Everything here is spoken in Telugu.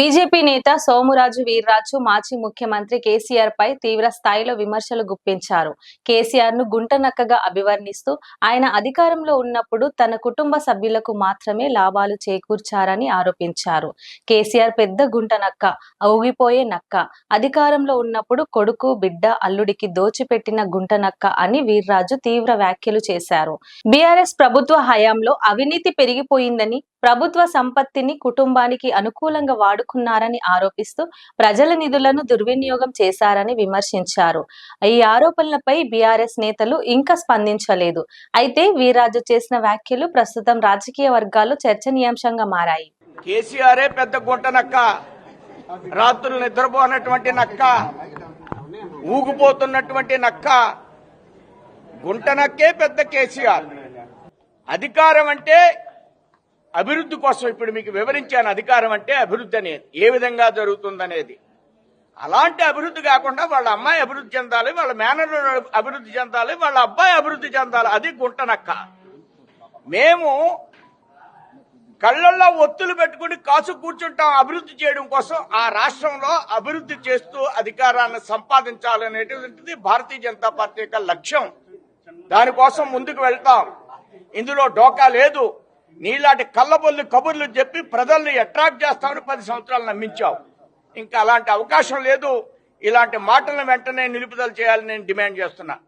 బీజేపీ నేత సోమురాజు వీర్రాజు మాజీ ముఖ్యమంత్రి కేసీఆర్ పై తీవ్ర స్థాయిలో విమర్శలు గుప్పించారు. కేసీఆర్ను గుంటనక్కగా అభివర్ణిస్తూ ఆయన అధికారంలో ఉన్నప్పుడు తన కుటుంబ సభ్యులకు మాత్రమే లాభాలు చేకూర్చారని ఆరోపించారు. కేసీఆర్ పెద్ద గుంటనక్క ఊగిపోయే నక్క అధికారంలో ఉన్నప్పుడు కొడుకు బిడ్డ అల్లుడికి దోచిపెట్టిన గుంటనక్క అని వీర్రాజు తీవ్ర వ్యాఖ్యలు చేశారు. బీఆర్ఎస్ ప్రభుత్వ హయాంలో అవినీతి పెరిగిపోయిందని ప్రభుత్వ సంపత్తిని కుటుంబానికి అనుకూలంగా వాడుకున్నారని ఆరోపిస్తూ ప్రజల నిధులను దుర్వినియోగం చేశారని విమర్శించారు. ఈ ఆరోపణలపై బీఆర్ఎస్ నేతలు ఇంకా స్పందించలేదు. అయితే వీరాజు చేసిన వ్యాఖ్యలు ప్రస్తుతం రాజకీయ వర్గాలు చర్చనీయాంశంగా మారాయి. కేసీఆరే పెద్ద గుంట నక్క రాత్రులు నిద్రపోనటువంటి నక్క. ఊగిపోతున్నటువంటి నక్క. గుంట నక్కే పెద్ద కేసీఆర్. అధికారం అంటే అభివృద్ధి కోసం ఇప్పుడు మీకు వివరించాను అధికారం అంటే అభివృద్ధి అనేది ఏ విధంగా జరుగుతుందనేది. అలాంటి అభివృద్ధి కాకుండా వాళ్ళ అమ్మాయి అభివృద్ధి చెందాలి వాళ్ళ మేనర్ అభివృద్ధి చెందాలి వాళ్ళ అబ్బాయి అభివృద్ధి చెందాలి అది గుంటనక్క. మేము కళ్ళల్లో ఒత్తులు పెట్టుకుని కాసు కూర్చుంటాం అభివృద్ధి చేయడం కోసం ఆ రాష్ట్రంలో అభివృద్ధి చేస్తూ అధికారాన్ని సంపాదించాలనేటువంటిది భారతీయ జనతా పార్టీ యొక్క లక్ష్యం. దానికోసం ముందుకు వెళ్తాం. ఇందులో డోకా లేదు. నీలాంటి కళ్ళబొల్లి కబుర్లు చెప్పి ప్రజల్ని అట్రాక్ట్ చేస్తామని పది సంవత్సరాలు నమ్మించావు. ఇంకా అలాంటి అవకాశం లేదు. ఇలాంటి మాటలను వెంటనే నిలుపుదల చేయాలని నేను డిమాండ్ చేస్తున్నా.